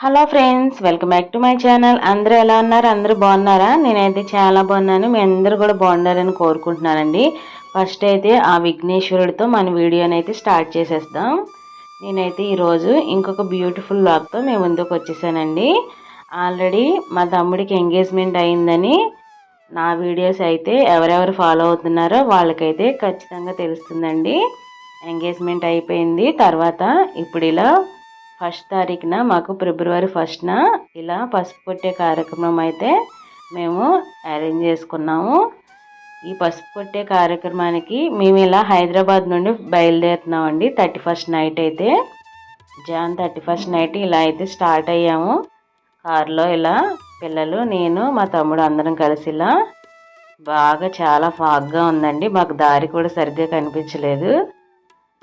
Hello friends welcome back to my channel. అందరూ ఎలా ఉన్నారు? అందరూ బాగున్నారా? నేనైతే చాలా బాగున్నాను. మీ అందరూ కూడా బాగున్నారని కోరుకుంటున్నానండి. ఫస్ట్ అయితే ఆ విఘ్నేశ్వరుడితో మన వీడియోని అయితే స్టార్ట్ చేసేస్తాం నేనైతే ఈరోజు ఇంకొక బ్యూటిఫుల్ లాగ్తో మేము ముందుకు వచ్చేసానండి. ఆల్రెడీ మా తమ్ముడికి ఎంగేజ్మెంట్ అయిందని నా వీడియోస్ అయితే ఎవరెవరు ఫాలో అవుతున్నారో వాళ్ళకైతే ఖచ్చితంగా తెలుస్తుందండి. ఎంగేజ్మెంట్ అయిపోయింది. తర్వాత ఇప్పుడు ఇలా ఫస్ట్ తారీఖున మాకు ఫిబ్రవరి ఫస్ట్న ఇలా పసుపు కొట్టే కార్యక్రమం అయితే మేము అరేంజ్ చేసుకున్నాము. ఈ పసుపు కొట్టే కార్యక్రమానికి మేము ఇలా హైదరాబాద్ నుండి బయలుదేరుతున్నామండి థర్టీ ఫస్ట్ నైట్ అయితే. జాన్ థర్టీ ఫస్ట్ నైట్ ఇలా అయితే స్టార్ట్ అయ్యాము. కారులో ఇలా పిల్లలు నేను మా తమ్ముడు అందరం కలిసి ఇలా బాగా చాలా ఫాగ్గా ఉందండి. మాకు దారి కూడా సరిగ్గా కనిపించలేదు.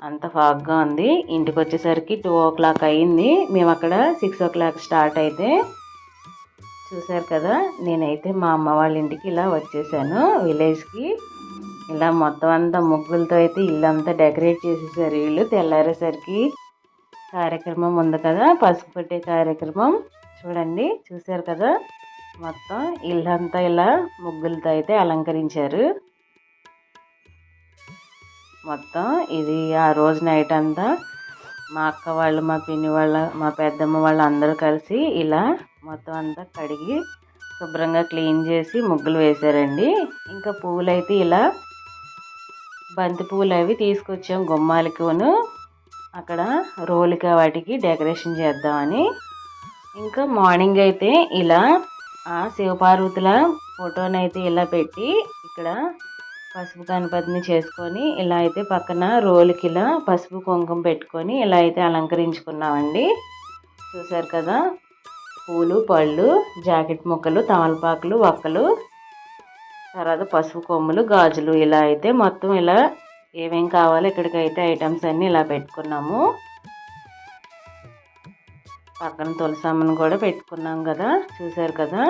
అంత ఫాగ్గా ఉంది. ఇంటికి వచ్చేసరికి టూ ఓ క్లాక్ అయ్యింది. మేము అక్కడ సిక్స్ ఓ క్లాక్ స్టార్ట్ అయితే చూశారు కదా నేనైతే మా అమ్మ వాళ్ళ ఇంటికి ఇలా వచ్చేసాను విలేజ్కి. ఇలా మొత్తం అంతా ముగ్గులతో అయితే ఇల్లంతా డెకరేట్ చేసేసారు వీళ్ళు. తెల్లారేసరికి కార్యక్రమం ఉంది కదా పసుపు పెట్టే కార్యక్రమం. చూడండి చూశారు కదా మొత్తం ఇల్లంతా ఇలా ముగ్గులతో అయితే అలంకరించారు. మొత్తం. ఇది ఆ రోజు నైట్ అంతా మా అక్క వాళ్ళు మా పిన్ని వాళ్ళ మా పెద్దమ్మ వాళ్ళు అందరూ కలిసి ఇలా మొత్తం అంతా కడిగి శుభ్రంగా క్లీన్ చేసి ముగ్గులు వేశారండి. ఇంకా పువ్వులు అయితే ఇలా బంతి పువ్వులు అవి తీసుకొచ్చాం గుమ్మాలకును. అక్కడ రోలిక వాటికి డెకరేషన్ చేద్దామని. ఇంకా మార్నింగ్ అయితే ఇలా ఆ శివపార్వతుల ఫోటోని అయితే ఇలా పెట్టి ఇక్కడ పసుపు గణపతిని చేసుకొని ఇలా అయితే పక్కన రోలుకి ఇలా పసుపు కుంకుమ పెట్టుకొని ఇలా అయితే అలంకరించుకున్నామండి. చూసారు కదా? పూలు పళ్ళు జాకెట్ ముక్కలు తమలపాకులు వక్కలు తర్వాత పసుపు కొమ్ములు గాజులు ఇలా అయితే మొత్తం ఇలా ఏమేం కావాలో ఇక్కడికైతే ఐటమ్స్ అన్నీ ఇలా పెట్టుకున్నాము. పక్కన తులసమ్మను కూడా పెట్టుకున్నాం కదా? చూసారు కదా?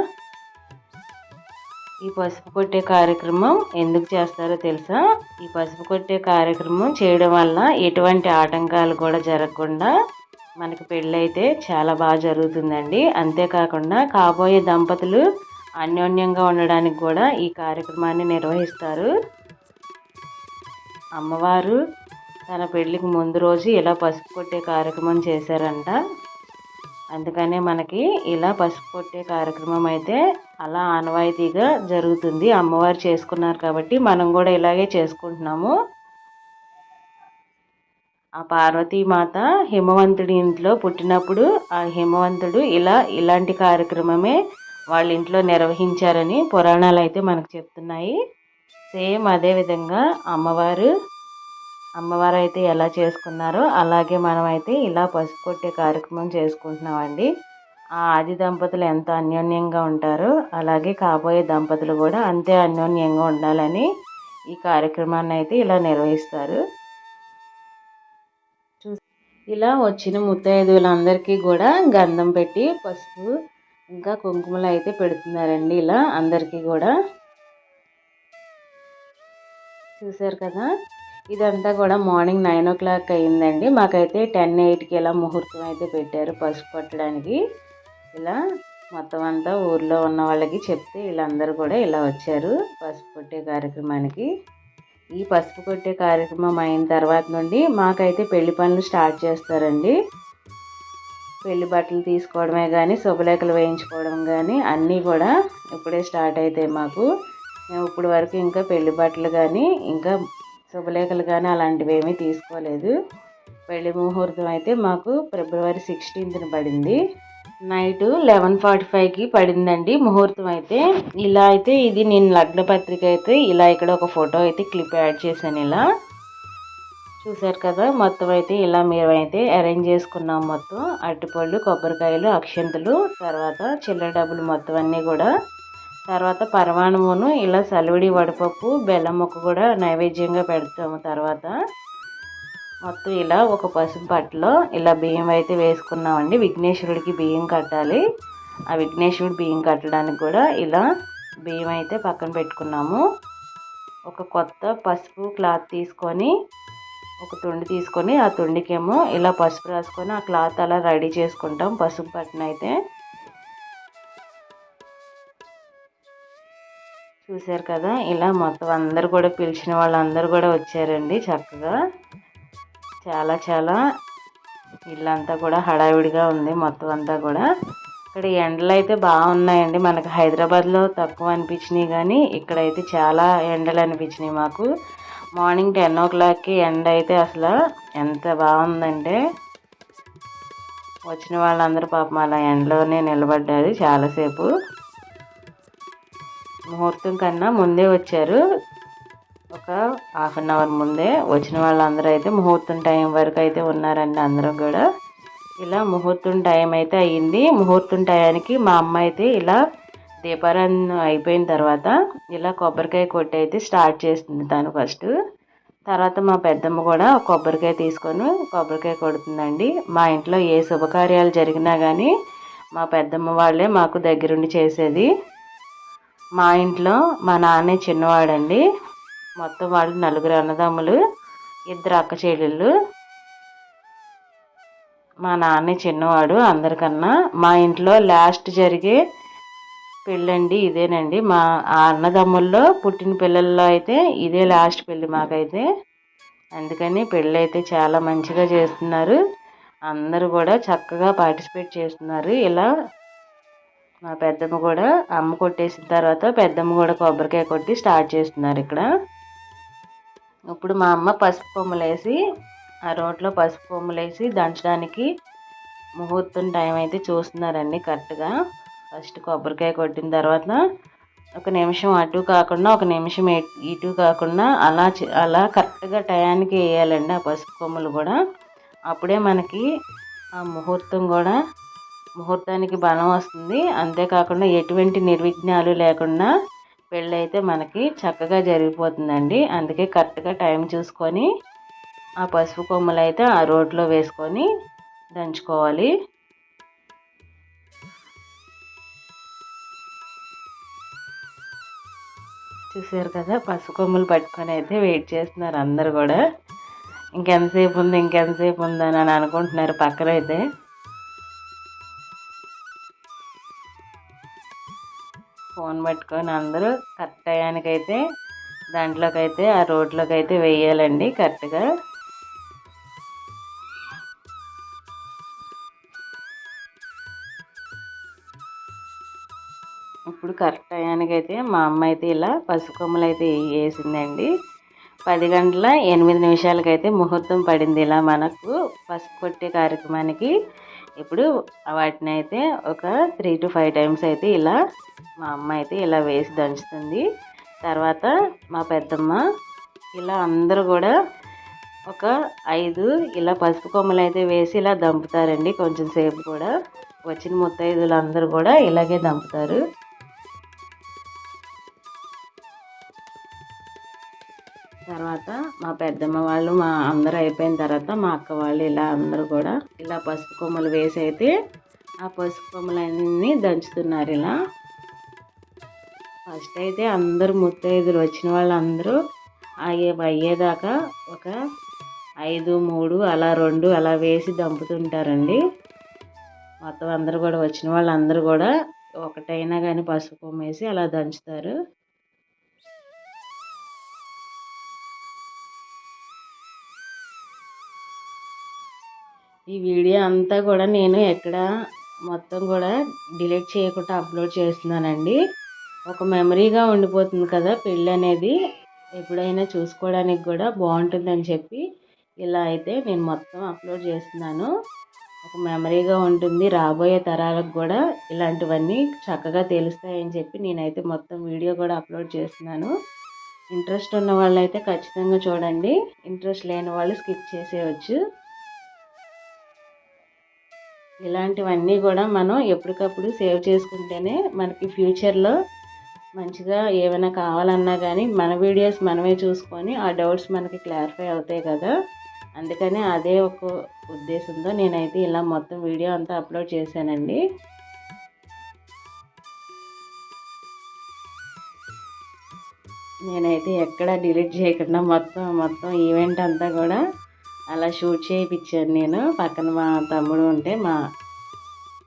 ఈ పసుపు కొట్టే కార్యక్రమం ఎందుకు చేస్తారో తెలుసా? ఈ పసుపు కొట్టే కార్యక్రమం చేయడం వల్ల ఎటువంటి ఆటంకాలు కూడా జరగకుండా మనకి పెళ్ళైతే చాలా బాగా జరుగుతుందండి. అంతేకాకుండా కాబోయే దంపతులు అన్యోన్యంగా ఉండడానికి కూడా ఈ కార్యక్రమాన్ని నిర్వహిస్తారు. అమ్మవారు తన పెళ్ళికి ముందు రోజు ఇలా పసుపు కొట్టే కార్యక్రమం చేశారంట. అందుకనే మనకి ఇలా పసుపు కొట్టే కార్యక్రమం అయితే అలా ఆనవాయితీగా జరుగుతుంది. అమ్మవారు చేసుకున్నారు కాబట్టి మనం కూడా ఇలాగే చేసుకుంటున్నాము. ఆ పార్వతీమాత హిమవంతుడి ఇంట్లో పుట్టినప్పుడు ఆ హిమవంతుడు ఇలా ఇలాంటి కార్యక్రమమే వాళ్ళ ఇంట్లో నిర్వహించారని పురాణాలు అయితే మనకు చెప్తున్నాయి. సేమ్ అదే విధంగా అమ్మవారు అమ్మవారు అయితే ఎలా చేసుకున్నారో అలాగే మనమైతే ఇలా పసుపు కొట్టే కార్యక్రమం చేసుకుంటున్నామండి. ఆ ఆది దంపతులు ఎంత అన్యోన్యంగా ఉంటారో అలాగే కాబోయే దంపతులు కూడా అంతే అన్యోన్యంగా ఉండాలని ఈ కార్యక్రమాన్ని అయితే ఇలా నిర్వహిస్తారు. ఇలా వచ్చిన ముత్తైదువులందరికీ కూడా గంధం పెట్టి పసుపు ఇంకా కుంకుమలు అయితే పెడుతున్నారండి ఇలా అందరికీ కూడా. చూసారు కదా? ఇదంతా కూడా మార్నింగ్ నైన్ ఓ క్లాక్ అయిందండి మాకైతే టెన్ ఎయిట్కి ఇలా ముహూర్తం అయితే పెట్టారు పసుపు పట్టడానికి ఇలా మొత్తం అంతా ఊర్లో ఉన్న వాళ్ళకి చెప్తే వీళ్ళందరూ కూడా ఇలా వచ్చారు పసుపు కొట్టే కార్యక్రమానికి. ఈ పసుపు కొట్టే కార్యక్రమం అయిన తర్వాత నుండి మాకైతే పెళ్ళి పనులు స్టార్ట్ చేస్తారండి. పెళ్ళి బట్టలు తీసుకోవడమే కానీ శుభలేఖలు వేయించుకోవడం కానీ అన్నీ కూడా ఇప్పుడే స్టార్ట్ అవుతాయి మాకు. మేము ఇప్పుడు వరకు ఇంకా పెళ్ళి బట్టలు కానీ ఇంకా శుభలేఖలు కానీ అలాంటివి ఏమీ తీసుకోలేదు. పెళ్ళి ముహూర్తం అయితే మాకు ఫిబ్రవరి సిక్స్టీన్త్న పడింది. నైట్ లెవెన్ ఫార్టీ ఫైవ్కి పడిందండి ముహూర్తం అయితే. ఇలా అయితే ఇది నేను లగ్న పత్రిక అయితే ఇలా ఇక్కడ ఒక ఫోటో అయితే క్లిప్ యాడ్ చేశాను ఇలా. చూసారు కదా మొత్తం అయితే ఇలా మేమైతే అరేంజ్ చేసుకున్నాం మొత్తం. అరటిపళ్ళు కొబ్బరికాయలు అక్షంతలు తర్వాత చిల్లర డబ్బులు మొత్తం అన్నీ కూడా తర్వాత పరమాణమును ఇలా సలివిడి వడపప్పు బెల్లం ముక్క కూడా నైవేద్యంగా పెడతాము తర్వాత. మొత్తం ఇలా ఒక పసుపు పట్టులో ఇలా బియ్యం అయితే వేసుకున్నామండి. విఘ్నేశ్వరుడికి బియ్యం కట్టాలి. ఆ విఘ్నేశ్వరుడు బియ్యం కట్టడానికి కూడా ఇలా బియ్యం అయితే పక్కన పెట్టుకున్నాము. ఒక కొత్త పసుపు క్లాత్ తీసుకొని ఒక తుండి తీసుకొని ఆ తుండికేమో ఇలా పసుపు రాసుకొని ఆ క్లాత్ అలా రెడీ చేసుకుంటాం పసుపు పట్టునైతే అయితే చూశారు కదా ఇలా మొత్తం అందరు కూడా పిలిచిన వాళ్ళందరూ కూడా వచ్చారండి చక్కగా. చాలా చాలా ఇల్లంతా కూడా హడావిడిగా ఉంది మొత్తం అంతా కూడా. ఇక్కడ ఎండలు అయితే బాగున్నాయండి మనకి హైదరాబాద్లో తక్కువ అనిపించినాయి కానీ ఇక్కడైతే చాలా ఎండలు అనిపించినాయి మాకు. మార్నింగ్ టెన్ ఓ క్లాక్కి ఎండ అయితే అసలు ఎంత బాగుందంటే వచ్చిన వాళ్ళందరూ పాపం అలా ఎండలోనే నిలబడ్డారు చాలాసేపు. ముహూర్తం కన్నా ముందే వచ్చారు. ఒక హాఫ్ అన్ అవర్ ముందే వచ్చిన వాళ్ళందరూ అయితే ముహూర్తం టైం వరకు అయితే ఉన్నారండి అందరూ కూడా. ఇలా ముహూర్తం టైం అయితే అయ్యింది ముహూర్తం టయానికి మా అమ్మ అయితే ఇలా దీపారాధన అయిపోయిన తర్వాత ఇలా కొబ్బరికాయ కొట్టి అయితే స్టార్ట్ చేస్తుంది తను ఫస్ట్. తర్వాత మా పెద్దమ్మ కూడా కొబ్బరికాయ తీసుకొని కొబ్బరికాయ కొడుతుందండి. మా ఇంట్లో ఏ శుభకార్యాలు జరిగినా కానీ మా పెద్దమ్మ వాళ్ళే మాకు దగ్గరుండి చేసేది. మా ఇంట్లో మా నాన్నే చిన్నవాడండి. మొత్తం వాళ్ళు నలుగురు అన్నదమ్ములు ఇద్దరు అక్క చెల్లెళ్ళు. మా నాన్నే చిన్నవాడు అందరికన్నా. మా ఇంట్లో లాస్ట్ జరిగే పెళ్ళండి ఇదేనండి. మా అన్నదమ్ముల్లో పుట్టిన పిల్లల్లో అయితే ఇదే లాస్ట్ పెళ్ళి మాకైతే. అందుకని పెళ్ళి అయితే చాలా మంచిగా చేస్తున్నారు. అందరూ కూడా చక్కగా పార్టిసిపేట్ చేస్తున్నారు. ఇలా మా పెద్దమ్మ కూడా అమ్మ కొట్టేసిన తర్వాత పెద్దమ్మ కూడా కొబ్బరికాయ కొట్టి స్టార్ట్ చేస్తున్నారు ఇక్కడ. ఇప్పుడు మా అమ్మ పసుపు కొమ్ములు వేసి ఆ రోడ్లో పసుపు కొమ్ములు వేసి దంచడానికి ముహూర్తం టైం అయితే చూస్తున్నారండి కరెక్ట్గా. ఫస్ట్ కొబ్బరికాయ కొట్టిన తర్వాత ఒక నిమిషం అటు కాకుండా ఒక నిమిషం ఇటు కాకుండా అలా అలా కరెక్ట్గా టయానికి వేయాలండి ఆ పసుపు కొమ్ములు కూడా. అప్పుడే మనకి ఆ ముహూర్తం కూడా ముహూర్తానికి బలం వస్తుంది. అంతేకాకుండా ఎటువంటి నిర్విఘ్నాలు లేకుండా పెళ్ళి అయితే మనకి చక్కగా జరిగిపోతుందండి. అందుకే కరెక్ట్గా టైం చూసుకొని ఆ పసుపు కొమ్మలు అయితే ఆ రోడ్లో వేసుకొని దంచుకోవాలి. చూసారు కదా పసుపు కొమ్మలు పట్టుకొని అయితే వెయిట్ చేస్తున్నారు అందరు కూడా. ఇంకెంతసేపు ఉంది ఇంకెంతసేపు ఉందని అని అనుకుంటున్నారు పక్కన ఫోన్ పట్టుకొని అందరూ కరెక్ట్ టయానికైతే దాంట్లోకి అయితే ఆ రోడ్లోకి అయితే వేయాలండి కరెక్ట్గా. ఇప్పుడు కరెక్ట్ టయానికైతే మా అమ్మ అయితే ఇలా పసుకొమ్మలు అయితే వేసిందండి పది గంటల ఎనిమిది నిమిషాలకైతే ముహూర్తం పడింది ఇలా మనకు పసుపు కొట్టే కార్యక్రమానికి. ఇప్పుడు వాటిని అయితే ఒక త్రీ టు ఫైవ్ టైమ్స్ అయితే ఇలా మా అమ్మ అయితే ఇలా వేసి దంచుతుంది. తర్వాత మా పెద్దమ్మ ఇలా అందరూ కూడా ఒక ఐదు ఇలా పసుపు కొమ్మలు అయితే వేసి ఇలా దంపుతారండి. కొంచెం సేపు కూడా. వచ్చిన ముత్తైదులు అందరూ కూడా ఇలాగే దంపుతారు. పెద్దమ్మ వాళ్ళు మా అందరూ అయిపోయిన తర్వాత మా అక్క వాళ్ళు ఇలా అందరూ కూడా ఇలా పసుపు కొమ్మలు వేసి అయితే ఆ పసుపు కొమ్మలన్నీ దంచుతున్నారు ఇలా. ఫస్ట్ అయితే అందరూ ముత్తైదులు వచ్చిన వాళ్ళందరూ అయ్యే అయ్యేదాకా ఒక ఐదు మూడు అలా రెండు అలా వేసి దంపుతుంటారండి. మొత్తం అందరూ కూడా వచ్చిన వాళ్ళందరూ కూడా ఒకటైనా కానీ పసుపు వేసి అలా దంచుతారు. ఈ వీడియో అంతా కూడా నేను ఎక్కడ మొత్తం కూడా డిలీట్ చేయకుండా అప్లోడ్ చేస్తున్నానండి. ఒక మెమరీగా ఉండిపోతుంది కదా పెళ్ళి అనేది. ఎప్పుడైనా చూసుకోవడానికి కూడా బాగుంటుందని చెప్పి ఇలా అయితే నేను మొత్తం అప్లోడ్ చేస్తున్నాను. ఒక మెమరీగా ఉంటుంది. రాబోయే తరాలకు కూడా ఇలాంటివన్నీ చక్కగా తెలుస్తాయని చెప్పి నేనైతే మొత్తం వీడియో కూడా అప్లోడ్ చేస్తున్నాను. ఇంట్రెస్ట్ ఉన్న వాళ్ళైతే ఖచ్చితంగా చూడండి. ఇంట్రెస్ట్ లేని వాళ్ళు స్కిప్ చేసేయచ్చు. ఇలాంటివన్నీ కూడా మనం ఎప్పటికప్పుడు సేవ్ చేసుకుంటేనే మనకి ఫ్యూచర్లో మంచిగా ఏమైనా కావాలన్నా కానీ మన వీడియోస్ మనమే చూసుకొని ఆ డౌట్స్ మనకి క్లారిఫై అవుతాయి కదా. అందుకని అదే ఒక ఉద్దేశంతో నేనైతే ఇలా మొత్తం వీడియో అంతా అప్లోడ్ చేశానండి. నేనైతే ఎక్కడ డిలీట్ చేయకుండా మొత్తం మొత్తం ఈవెంట్ అంతా కూడా అలా షూట్ చేయించాను నేను. పక్కన మా తమ్ముడు ఉంటే మా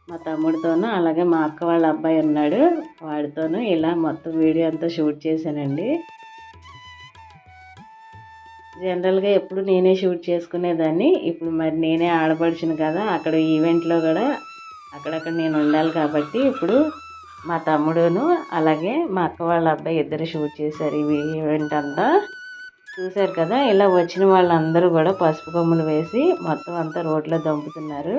మా తమ్ముడితోనూ అలాగే మా అక్క వాళ్ళ అబ్బాయి ఉన్నాడు. వాడితోనూ ఇలా మొత్తం వీడియో అంతా షూట్ చేశానండి. జనరల్గా ఎప్పుడు నేనే షూట్ చేసుకునేదాన్ని. ఇప్పుడు మరి నేనే ఆడపడుచును కదా అక్కడ ఈవెంట్లో కూడా అక్కడక్కడ నేను ఉండాలి కాబట్టి ఇప్పుడు మా తమ్ముడును అలాగే మా అక్క వాళ్ళ అబ్బాయి ఇద్దరు షూట్ చేశారు ఈ ఈవెంట్ అంతా. చూశారు కదా ఇలా వచ్చిన వాళ్ళందరూ కూడా పసుపు కొమ్ములు వేసి మొత్తం అంతా రోడ్లో దంపుతున్నారు.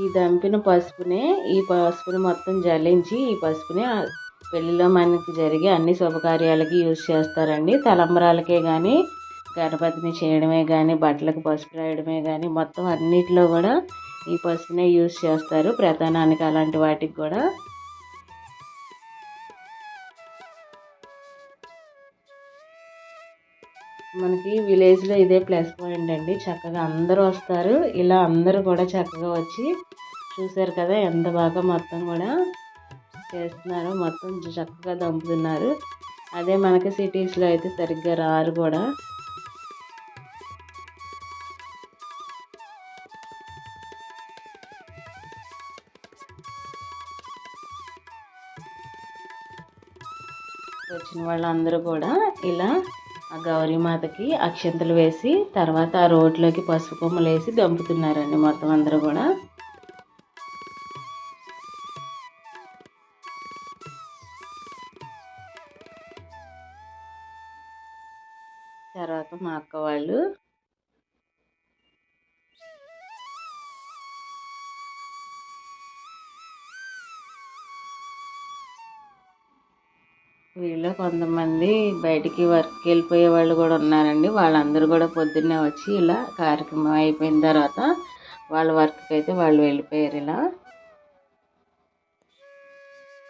ఈ దంపిన పసుపునే ఈ పసుపుని మొత్తం జల్లించి ఈ పసుపుని పెళ్ళిలో మనకి జరిగే అన్ని శుభకార్యాలకి యూజ్ చేస్తారండి. తలంబరాలకే కానీ గణపతిని చేయడమే కానీ బట్టలకు పసుపు రాయడమే కానీ మొత్తం అన్నిటిలో కూడా ఈ పసుపునే యూజ్ చేస్తారు ప్రధానానికి అలాంటి వాటికి కూడా. మనకి విలేజ్లో ఇదే ప్లస్ పాయింట్ అండి. చక్కగా అందరూ వస్తారు. ఇలా అందరూ కూడా చక్కగా వచ్చి చూశారు కదా ఎంత బాగా మొత్తం కూడా చేస్తున్నారు. మొత్తం చక్కగా దంపుతున్నారు. అదే మనకి సిటీస్లో అయితే సరిగ్గా రారు కూడా. వచ్చిన వాళ్ళందరూ కూడా ఇలా ఆ గౌరీమాతకి అక్షంతలు వేసి తర్వాత ఆ రోడ్లోకి పసుపు కొమ్మలు వేసి దంపుతున్నారండి మొత్తం అందరూ కూడా. కూడా కొంతమంది బయటికి వర్క్కి వెళ్ళిపోయే వాళ్ళు కూడా ఉన్నారండి. వాళ్ళందరూ కూడా పొద్దున్నే వచ్చి ఇలా కార్యక్రమం అయిపోయిన తర్వాత వాళ్ళ వర్క్కి అయితే వాళ్ళు వెళ్ళిపోయారు ఇలా.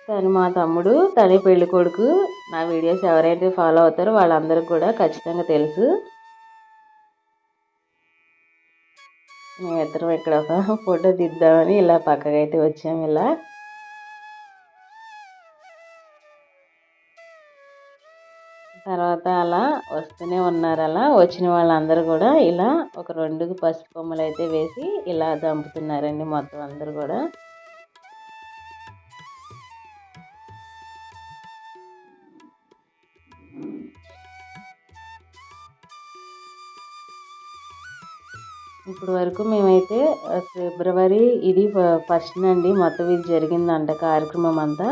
తను మా తమ్ముడు తనే పెళ్ళి కొడుకు. నా వీడియోస్ ఎవరైతే ఫాలో అవుతారో వాళ్ళందరికీ కూడా ఖచ్చితంగా తెలుసు. మేమిద్దరం ఇక్కడ ఒక ఫోటో దిద్దామని ఇలా పక్కకైతే వచ్చాము ఇలా. తర్వాత అలా వస్తూనే ఉన్నారు. అలా వచ్చిన వాళ్ళందరూ కూడా ఇలా ఒక రెండు పసుపు బొమ్మలు అయితే వేసి ఇలా దంపుతున్నారండి మొత్తం అందరూ కూడా. ఇప్పుడు వరకు మేమైతే ఫిబ్రవరి ఇది ఫస్ట్ అండి మొత్తం ఇది జరిగిందంట కార్యక్రమం అంతా.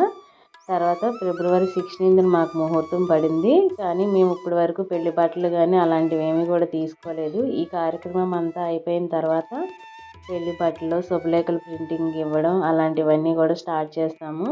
తర్వాత ఫిబ్రవరి సిక్స్టీన్త్ మాకు ముహూర్తం పడింది. కానీ మేము ఇప్పటి వరకు పెళ్ళి బట్టలు కానీ అలాంటివి ఏమీ కూడా తీసుకోలేదు. ఈ కార్యక్రమం అంతా అయిపోయిన తర్వాత పెళ్ళి బట్టలు శుభలేఖలు ప్రింటింగ్ ఇవ్వడం అలాంటివన్నీ కూడా స్టార్ట్ చేస్తాము.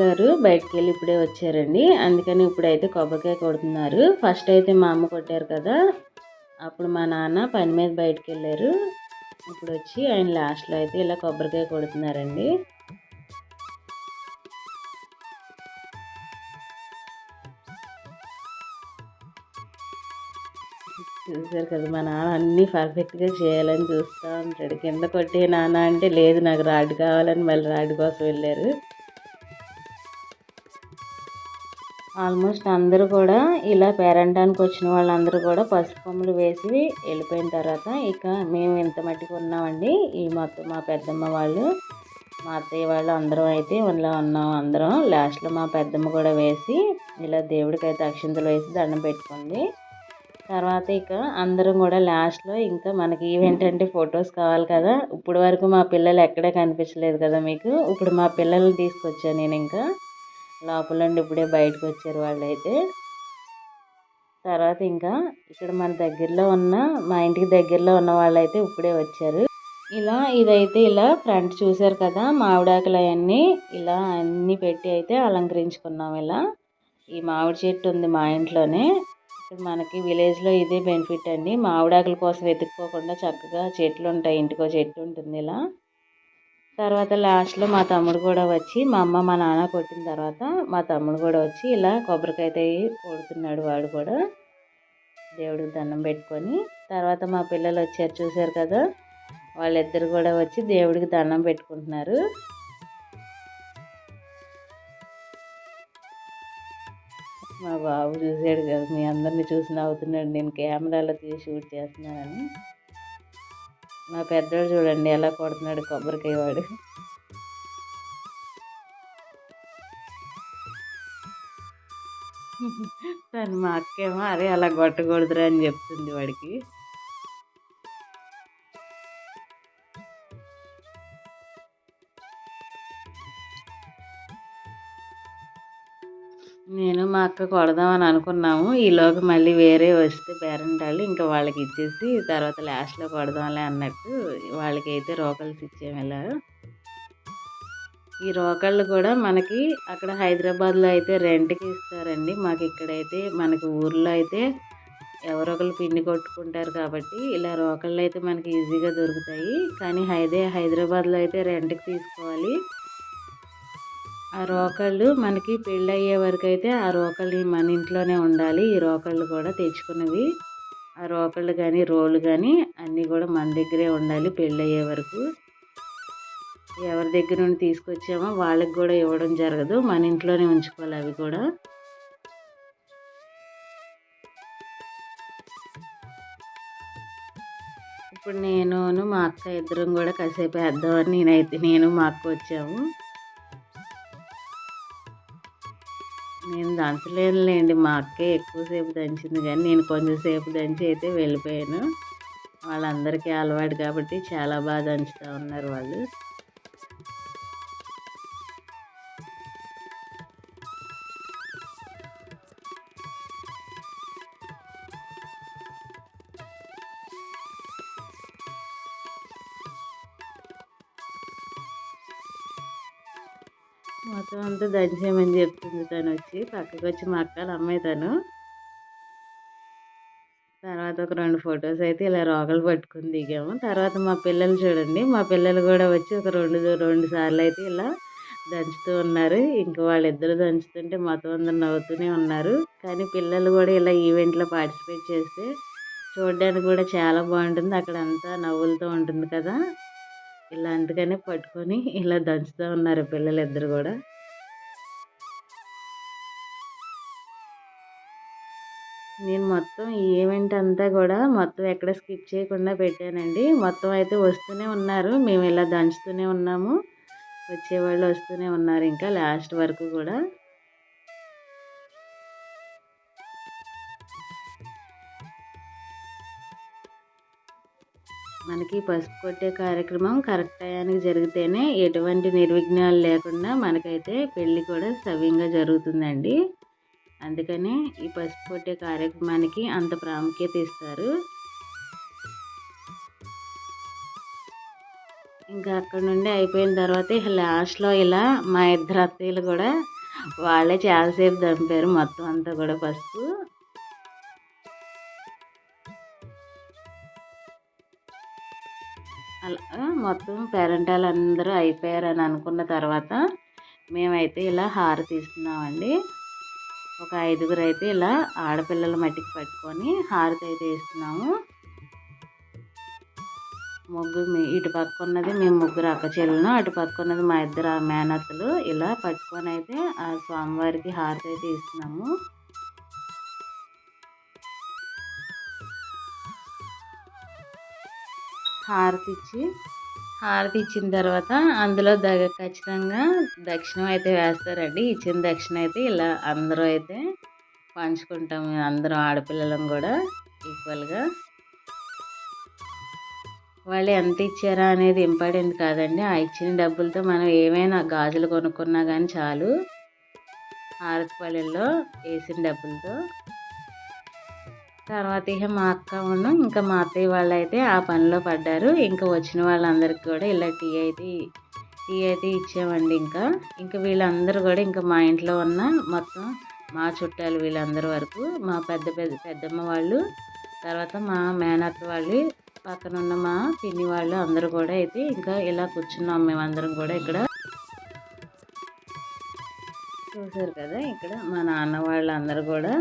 మా బయటకు వెళ్ళి ఇప్పుడే వచ్చారండి. అందుకని ఇప్పుడైతే కొబ్బరికాయ కొడుతున్నారు. ఫస్ట్ అయితే మా అమ్మ కొట్టారు కదా అప్పుడు మా నాన్న పని మీద బయటకు వెళ్ళారు ఇప్పుడు వచ్చి ఆయన లాస్ట్లో అయితే ఇలా కొబ్బరికాయ కొడుతున్నారండి. చూసారు కదా మా నాన్న అన్నీ పర్ఫెక్ట్గా చేయాలని చూస్తూ ఉంటాడు. కింద కొట్టే నాన్న అంటే లేదు నాకు రాడ్ కావాలని మళ్ళీ రాడ్ కోసం వెళ్ళారు. ఆల్మోస్ట్ అందరూ కూడా ఇలా పేరంటానికి వచ్చిన వాళ్ళందరూ కూడా పసుపు కొమ్మలు వేసి వెళ్ళిపోయిన తర్వాత ఇక మేము ఇంత మట్టికి ఉన్నామండి. ఈ మొత్తం మా పెద్దమ్మ వాళ్ళు మా అత్తయ్య వాళ్ళు అందరం అయితే ఇలా ఉన్నాం అందరం. లాస్ట్లో మా పెద్దమ్మ కూడా వేసి ఇలా దేవుడికి అయితే అక్షింతలు వేసి దండం పెట్టుకుంది. తర్వాత ఇక అందరం కూడా లాస్ట్లో ఇంకా మనకి ఈవెంట్ అంటే ఫొటోస్ కావాలి కదా. ఇప్పుడు వరకు మా పిల్లలు ఎక్కడే కనిపించలేదు కదా మీకు. ఇప్పుడు మా పిల్లల్ని తీసుకొచ్చాను నేను ఇంకా. లోపలండి ఇప్పుడే బయటకు వచ్చారు వాళ్ళైతే. తర్వాత ఇంకా ఇక్కడ మన దగ్గరలో ఉన్న మా ఇంటికి దగ్గరలో ఉన్న వాళ్ళైతే ఇప్పుడే వచ్చారు. ఇలా ఇదైతే ఇలా ఫ్రంట్ చూసారు కదా మామిడాకులు అవన్నీ ఇలా అన్నీ పెట్టి అయితే అలంకరించుకున్నాం ఇలా. ఈ మామిడి చెట్టు ఉంది మా ఇంట్లోనే. ఇప్పుడు మనకి విలేజ్లో ఇదే బెనిఫిట్ అండి. మామిడాకుల కోసం వెతుక్కోకుండా చక్కగా చెట్లు ఉంటాయి ఇంటికో చెట్టు ఉంటుంది ఇలా. తర్వాత లాస్ట్లో మా తమ్ముడు కూడా వచ్చి మా అమ్మ మా నాన్న కొట్టిన తర్వాత మా తమ్ముడు కూడా వచ్చి ఇలా కొబ్బరికాయ కొడుతున్నాడు వాడు కూడా. దేవుడికి దండం పెట్టుకొని. తర్వాత మా పిల్లలు వచ్చారు చూశారు కదా వాళ్ళిద్దరు కూడా వచ్చి దేవుడికి దండం పెట్టుకుంటున్నారు. మా బాబు చూసాడు కదా మీ అందరిని చూసి నవ్వుతున్నాడు నేను కెమెరాలో తీసి షూట్ చేస్తున్నానని. మా పెద్దోడు చూడండి ఎలా కొడుతున్నాడు కొబ్బరికాయ వాడు. తను మా అక్కేమో అరే అలా కొట్టకూడదురా అని చెప్తుంది వాడికి. నేను కొడదామని అనుకున్నాము. ఈలోగా మళ్ళీ వేరే వస్తే పేరెంటాళ్ళు ఇంకా వాళ్ళకి ఇచ్చేసి తర్వాత లాస్ట్లో కొడదాంలే అన్నట్టు వాళ్ళకి అయితే రోకల్స్ ఇచ్చాము ఈ రోకళ్ళు కూడా మనకి అక్కడ హైదరాబాద్లో అయితే రెంట్కి ఇస్తారండి. మాకు ఇక్కడైతే మనకి ఊర్లో అయితే ఎవరో ఒకరు పిండి కొట్టుకుంటారు కాబట్టి ఇలా రోకళ్ళు అయితే మనకి ఈజీగా దొరుకుతాయి. కానీ హైదే హైదరాబాద్లో అయితే రెంట్కి తీసుకోవాలి. ఆ రోకళ్ళు మనకి పెళ్ళయ్యే వరకు అయితే ఆ రోకళ్ళు మన ఇంట్లోనే ఉండాలి. ఈ రోకళ్ళు కూడా తెచ్చుకున్నవి. ఆ రోకళ్ళు కానీ రోలు కానీ అన్నీ కూడా మన దగ్గరే ఉండాలి పెళ్ళయ్యే వరకు. ఎవరి దగ్గర నుండి తీసుకొచ్చామో వాళ్ళకి కూడా ఇవ్వడం జరగదు. మన ఇంట్లోనే ఉంచుకోవాలి అవి కూడా. ఇప్పుడు నేను మా అక్క ఇద్దరం కూడా కాసేపు వేద్దామని నేనైతే నేను మా అక్క వచ్చాము. నేను దంచలేనులేండి మా అక్కే ఎక్కువసేపు దంచింది కానీ నేను కొంచెంసేపు దంచి అయితే వెళ్ళిపోయాను. వాళ్ళందరికీ అలవాటు కాబట్టి చాలా బాగా దంచుతూ ఉన్నారు వాళ్ళు. మొత్తం అంతా దంచేయమని చెప్తుంది తను వచ్చి. పక్కకు వచ్చి మా అక్కలు అమ్మాయి తను. తర్వాత ఒక రెండు ఫొటోస్ అయితే ఇలా రోగలు పట్టుకుని దిగాము. తర్వాత మా పిల్లలు చూడండి. మా పిల్లలు కూడా వచ్చి ఒక రెండు రెండు సార్లు అయితే ఇలా దంచుతూ ఉన్నారు. ఇంకా వాళ్ళిద్దరు దంచుతుంటే మొత్తం అందరు నవ్వుతూనే ఉన్నారు. కానీ పిల్లలు కూడా ఇలా ఈవెంట్లో పార్టిసిపేట్ చేస్తే చూడడానికి కూడా చాలా బాగుంటుంది. అక్కడ అంతా నవ్వులతో ఉంటుంది కదా. ఇలా అందుకనే పట్టుకొని ఇలా దంచుతూ ఉన్నారు పిల్లలు ఇద్దరు కూడా. నేను మొత్తం ఈవెంట్ అంతా కూడా మొత్తం ఎక్కడ స్కిప్ చేయకుండా పెట్టానండి. మొత్తం అయితే వస్తూనే ఉన్నారు. మేము ఇలా దంచుతూనే ఉన్నాము. వచ్చేవాళ్ళు వస్తూనే ఉన్నారు ఇంకా లాస్ట్ వరకు కూడా. మనకి పసుపు కొట్టే కార్యక్రమం కరెక్ట్ టయానికి జరిగితేనే ఎటువంటి నిర్విఘ్నాలు లేకుండా మనకైతే పెళ్ళి కూడా సవ్యంగా జరుగుతుందండి. అందుకనే ఈ పసుపు కొట్టే కార్యక్రమానికి అంత ప్రాముఖ్యత ఇస్తారు. ఇంకా అక్కడ నుండి అయిపోయిన తర్వాత లాస్ట్లో ఇలా మా ఇద్దరు అత్తయ్యలు కూడా వాళ్ళే చాలాసేపు దంపారు మొత్తం అంతా కూడా పసుపు. అలా మొత్తం పేరెంటాలు అందరూ అయిపోయారని అనుకున్న తర్వాత మేమైతే ఇలా హార తీస్తున్నామండి ఒక ఐదుగురు అయితే ఇలా ఆడపిల్లల మట్టికి పట్టుకొని హారతి అయితే ఇస్తున్నాము ముగ్గురు ఇటు పక్క ఉన్నది మేము ముగ్గురు అక్క చెల్లెను అటు పక్క ఉన్నది మా ఇద్దరు మేనత్తలు ఇలా పట్టుకొని అయితే ఆ స్వామివారికి హారతి అయితే ఇస్తున్నాము. హారతి ఇచ్చి హారతి ఇచ్చిన తర్వాత అందులో దగ ఖచ్చితంగా దక్షిణం అయితే వేస్తారండి. ఇచ్చిన దక్షిణ అయితే ఇలా అందరూ అయితే పంచుకుంటాము అందరం ఆడపిల్లలం కూడా ఈక్వల్గా వాళ్ళు ఎంత ఇచ్చారా అనేది ఇంపార్టెంట్ కాదండి. ఆ ఇచ్చిన డబ్బులతో మనం ఏమైనా గాజులు కొనుక్కున్నా కానీ చాలు. హారతి పల్లెల్లో వేసిన డబ్బులతో తర్వాత ఇక మా అక్క ఉండు ఇంకా మా అత్తయ్య వాళ్ళు అయితే ఆ పనిలో పడ్డారు. ఇంకా వచ్చిన వాళ్ళందరికీ కూడా ఇలా టీ అయితే టీ అయితే ఇచ్చామండి ఇంకా. ఇంకా వీళ్ళందరూ కూడా ఇంకా మా ఇంట్లో ఉన్న మొత్తం మా చుట్టాలు వీళ్ళందరి వరకు మా పెద్ద పెద్ద పెద్దమ్మ వాళ్ళు తర్వాత మా మేనత్త వాళ్ళు పక్కన ఉన్న మా పిన్ని వాళ్ళు అందరూ కూడా అయితే ఇంకా ఇలా కూర్చున్నాం మేమందరం కూడా ఇక్కడ. చూసారు కదా ఇక్కడ మా నాన్న వాళ్ళు అందరూ కూడా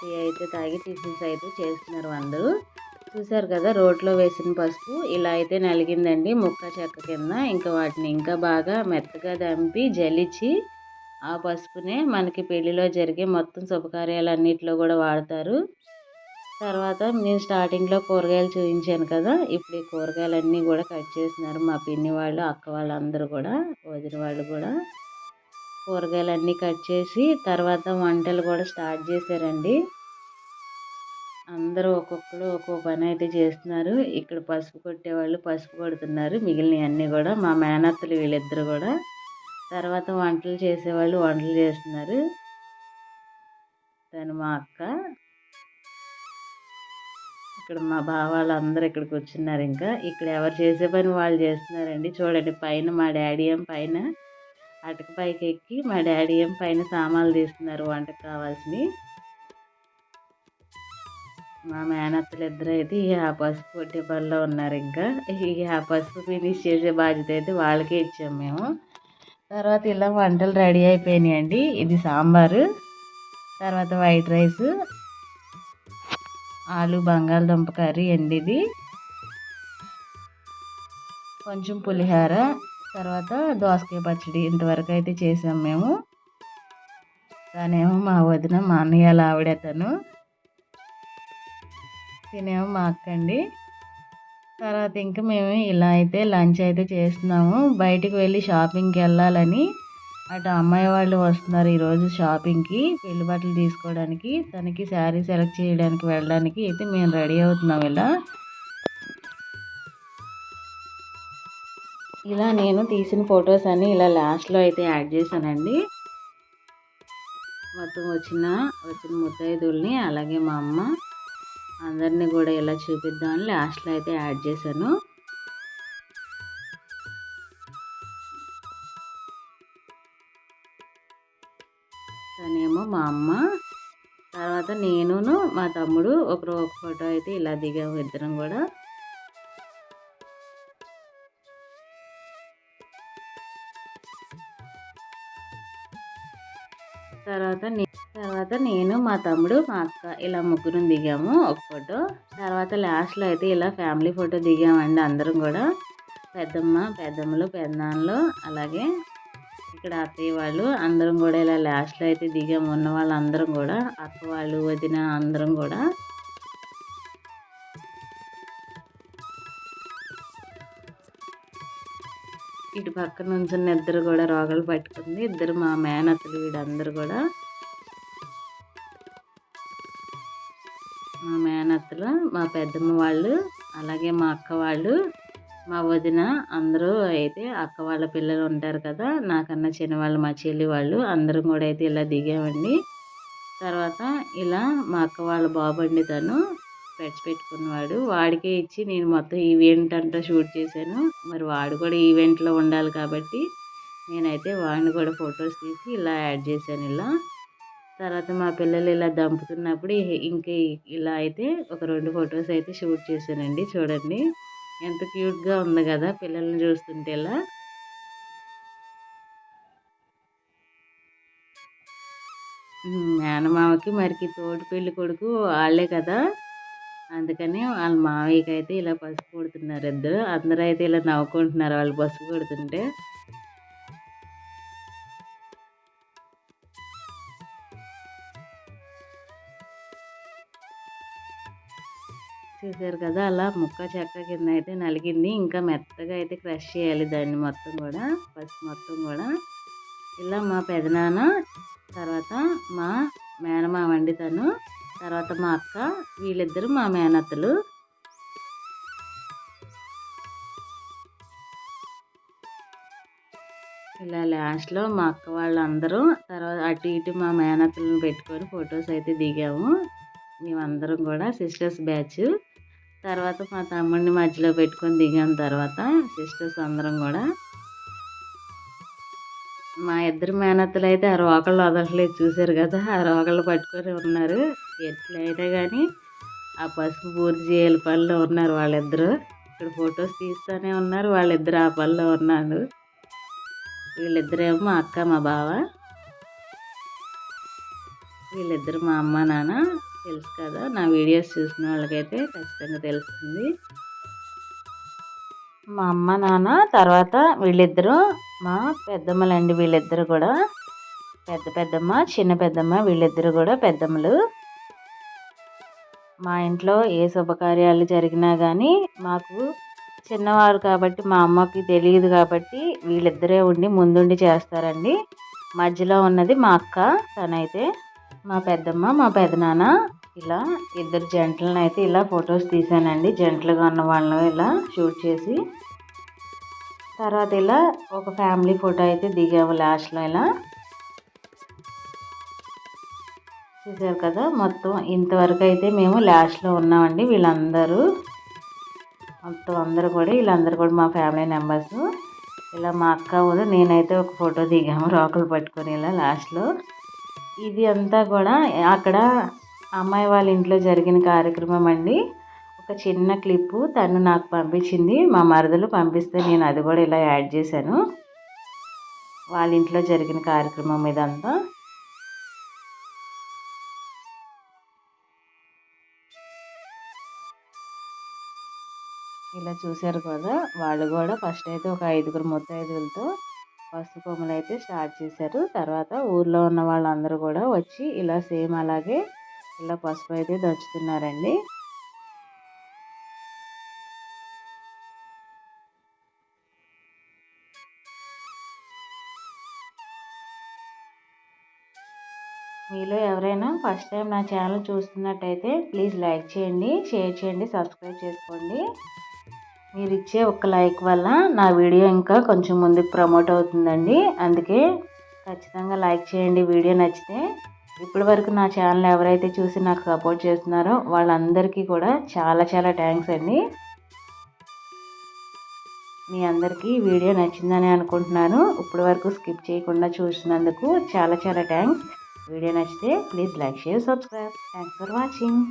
టీ అయితే తాగి టిఫిన్స్ అయితే చేస్తున్నారు అందరూ. చూసారు కదా రోట్లో వేసిన పసుపు ఇలా అయితే నలిగిందండి ముక్క చెక్క కింద. ఇంకా వాటిని ఇంకా బాగా మెత్తగా దంపి జలిచి ఆ పసుపునే మనకి పెళ్ళిలో జరిగే మొత్తం శుభకార్యాలన్నింటిలో కూడా వాడతారు. తర్వాత నేను స్టార్టింగ్లో కూరగాయలు చూపించాను కదా ఇప్పుడు ఈ కూరగాయలన్నీ కూడా కట్ చేస్తున్నారు మా పిన్ని వాళ్ళు అక్క వాళ్ళందరూ కూడా వదిన వాళ్ళు కూడా. కూరగాయలు అన్నీ కట్ చేసి తర్వాత వంటలు కూడా స్టార్ట్ చేశారండి. అందరూ ఒక్కొక్కరు ఒక్కొక్క పని అయితే చేస్తున్నారు. ఇక్కడ పసుపు కొట్టేవాళ్ళు పసుపు కొడుతున్నారు. మిగిలినవన్నీ కూడా మా మేనత్తలు వీళ్ళిద్దరు కూడా తర్వాత వంటలు చేసేవాళ్ళు వంటలు చేస్తున్నారు. తను మా అక్క. ఇక్కడ మా బావ వాళ్ళందరూ ఇక్కడ కూర్చున్నారు ఇంకా. ఇక్కడ ఎవరు చేసే పని వాళ్ళు చేస్తున్నారండి. చూడండి పైన మా డాడీ ఏం పైన అటుకు పైకి ఎక్కి మా డాడీ ఏం పైన సామాన్లు తీస్తున్నారు వంటకు కావాల్సినవి. మా మేనత్తలు ఇద్దరు అయితే ఆ పసుపు పొట్టే పనిలో ఉన్నారు ఇంకా. ఈ ఆ పసుపు ఫినిష్ చేసే బాధ్యత అయితే వాళ్ళకే ఇచ్చాము మేము. తర్వాత ఇలా వంటలు రెడీ అయిపోయినాయండి. ఇది సాంబారు తర్వాత వైట్ రైస్ ఆలు బంగాళదుంప కర్రీ అండి ఇది. కొంచెం పులిహోర తర్వాత దోసకాయ పచ్చడి ఇంతవరకు అయితే చేసాం మేము. తనేమో మా వదిన మా అన్నయ్య ఆవిడ తను తినేమో మా అక్క అండి. తర్వాత ఇంకా మేము ఇలా అయితే లంచ్ అయితే చేస్తున్నాము. బయటికి వెళ్ళి షాపింగ్కి వెళ్ళాలని అటు అమ్మాయి వాళ్ళు వస్తున్నారు ఈరోజు షాపింగ్కి పెళ్ళి బట్టలు తీసుకోవడానికి. తనకి శారీ సెలెక్ట్ చేయడానికి వెళ్ళడానికి అయితే మేము రెడీ అవుతున్నాం ఇలా. ఇలా నేను తీసిన ఫొటోస్ అన్ని ఇలా లాస్ట్లో అయితే యాడ్ చేశానండి. మొత్తం వచ్చిన వచ్చిన ముత్తైదుల్ని అలాగే మా అమ్మ అందరినీ కూడా ఇలా చూపిద్దామని లాస్ట్లో అయితే యాడ్ చేశాను. తనేమో మా అమ్మ తర్వాత నేనును మా తమ్ముడు ఒకరు ఒక ఫోటో అయితే ఇలా దిగాము ఇద్దరం కూడా. తర్వాత తర్వాత నేను మా తమ్ముడు మా అక్క ఇలా ముగ్గురు దిగాము ఒక ఫోటో. తర్వాత లాస్ట్లో అయితే ఇలా ఫ్యామిలీ ఫోటో దిగామండి అందరం కూడా. పెద్దమ్మ పెద్దమ్మలు పెద్దనాన్నలు అలాగే ఇక్కడ అత్తయ్య వాళ్ళు అందరం కూడా ఇలా లాస్ట్లో అయితే దిగాము. ఉన్న వాళ్ళందరం కూడా అక్క వాళ్ళు వదిన అందరం కూడా. ఇటు పక్క నుంచి ఇద్దరు కూడా రోగలు పట్టుకుంది. ఇద్దరు మా మేనత్తలు వీడందరూ కూడా. మా మేనత్తలు మా పెద్దమ్మ వాళ్ళు అలాగే మా అక్క వాళ్ళు మా వదిన అందరూ అయితే అక్క వాళ్ళ పిల్లలు ఉంటారు కదా నాకన్నా చిన్నవాళ్ళు మా చెల్లి వాళ్ళు అందరం కూడా అయితే ఇలా దిగామండి. తర్వాత ఇలా మా అక్క వాళ్ళ బాబండి తను పెట్టుకున్నవాడు. వాడికే ఇచ్చి నేను మొత్తం ఈవెంట్ అంతా షూట్ చేశాను. మరి వాడు కూడా ఈవెంట్లో ఉండాలి కాబట్టి నేనైతే వాడిని కూడా ఫొటోస్ తీసి ఇలా యాడ్ చేశాను ఇలా. తర్వాత మా పిల్లలు ఇలా దంపుతున్నప్పుడు ఇంక ఇలా అయితే ఒక రెండు ఫొటోస్ అయితే షూట్ చేశానండి చూడండి. ఎంత క్యూట్గా ఉంది కదా పిల్లల్ని చూస్తుంటే ఇలా. మేనమామకి మరికి తోటి పెళ్ళి కొడుకు వాళ్ళే కదా. అందుకని వాళ్ళ మావయ్యకి అయితే ఇలా పసుపు కొడుతున్నారు ఇద్దరు. అందరూ అయితే ఇలా నవ్వుకుంటున్నారు వాళ్ళు పసుపు కొడుతుంటే. చూసారు కదా అలా ముక్క చెక్క కింద అయితే నలిగింది. ఇంకా మెత్తగా అయితే క్రష్ చేయాలి దాన్ని మొత్తం కూడా పసుపు మొత్తం కూడా. ఇలా మా పెదనాన్న తర్వాత మా మేనమామ అండి తను తర్వాత మా అక్క వీళ్ళిద్దరు మా మేనత్తలు. ఇలా లాస్ట్లో మా అక్క వాళ్ళందరూ తర్వాత అటు ఇటు మా మేనత్తలను పెట్టుకొని ఫొటోస్ అయితే దిగాము. మేమందరం కూడా సిస్టర్స్ బ్యాచ్. తర్వాత మా తమ్ముడిని మధ్యలో పెట్టుకొని దిగాం తర్వాత సిస్టర్స్ అందరం కూడా. మా ఇద్దరు మేనత్తలు అయితే ఆ రోకళ్ళు వదలలేదు చూశారు కదా ఆ రోకళ్ళు పట్టుకొని ఉన్నారు. ఎట్లయితే కానీ ఆ పసుపు పూర్తి చేయాలి పనిలో ఉన్నారు వాళ్ళిద్దరు. ఇక్కడ ఫొటోస్ తీస్తూనే ఉన్నారు వాళ్ళిద్దరు ఆ పనిలో ఉన్నారు. వీళ్ళిద్దరేమో మా అక్క మా బావ. వీళ్ళిద్దరు మా అమ్మ నాన్న. తెలుసు కదా. నా వీడియోస్ చూసిన వాళ్ళకైతే ఖచ్చితంగా తెలుస్తుంది. మా అమ్మ నాన్న తర్వాత వీళ్ళిద్దరూ మా పెద్దమ్మలండి వీళ్ళిద్దరు కూడా. పెద్ద పెద్దమ్మ చిన్న పెద్దమ్మ వీళ్ళిద్దరు కూడా పెద్దమ్మలు. మా ఇంట్లో ఏ శుభకార్యాలు జరిగినా కానీ మాకు చిన్నవారు కాబట్టి మా అమ్మకి తెలియదు కాబట్టి వీళ్ళిద్దరే ఉండి ముందుండి చేస్తారండి. మధ్యలో ఉన్నది మా అక్క తనైతే. మా పెద్దమ్మ మా పెదనాన్న ఇలా ఇద్దరు జంటలను అయితే ఇలా ఫొటోస్ తీసానండి జంటలుగా ఉన్న వాళ్ళని ఇలా షూట్ చేసి తర్వాత ఇలా ఒక ఫ్యామిలీ ఫోటో అయితే దిగాము లాస్ట్లో ఇలా. చూసారు కదా మొత్తం ఇంతవరకు అయితే మేము లాస్ట్లో ఉన్నామండి వీళ్ళందరూ. మొత్తం అందరూ కూడా వీళ్ళందరూ కూడా మా ఫ్యామిలీ మెంబర్స్. ఇలా మా అక్క ఊరు నేనైతే ఒక ఫోటో దిగాము రాకులు పట్టుకొని ఇలా లాస్ట్లో. ఇది అంతా కూడా అక్కడ అమ్మాయి వాళ్ళ ఇంట్లో జరిగిన కార్యక్రమం అండి. ఒక చిన్న క్లిప్పు తను నాకు పంపించింది మా మరదలు పంపిస్తే నేను అది కూడా ఇలా యాడ్ చేశాను. వాళ్ళ ఇంట్లో జరిగిన కార్యక్రమం ఇదంతా. ఇలా చూశారు కదా వాళ్ళు కూడా ఫస్ట్ అయితే ఒక ఐదుగురు ముత్తైదులతో పసుపు కొమ్మలు అయితే స్టార్ట్ చేశారు. తర్వాత ఊర్లో ఉన్న వాళ్ళందరూ కూడా వచ్చి ఇలా సేమ్ అలాగే ఇలా పసుపు అయితే దంచుతున్నారండి. మీలో ఎవరైనా ఫస్ట్ టైం నా ఛానల్ చూస్తున్నట్టయితే ప్లీజ్ లైక్ చేయండి షేర్ చేయండి సబ్స్క్రైబ్ చేసుకోండి. మీరు ఇచ్చే ఒక లైక్ వల్ల నా వీడియో ఇంకా కొంచెం ముందుకు ప్రమోట్ అవుతుందండి. అందుకే ఖచ్చితంగా లైక్ చేయండి. వీడియో నచ్చితే ఇప్పటి వరకు నా ఛానల్ ఎవరైతే చూసి నాకు సపోర్ట్ చేస్తున్నారో వాళ్ళందరికీ కూడా చాలా చాలా థ్యాంక్స్ అండి. మీ అందరికీ వీడియో నచ్చిందని అనుకుంటున్నాను. ఇప్పటి వరకు స్కిప్ చేయకుండా చూసినందుకు చాలా చాలా థ్యాంక్స్. వీడియో నచ్చితే please like share subscribe. Thanks for watching.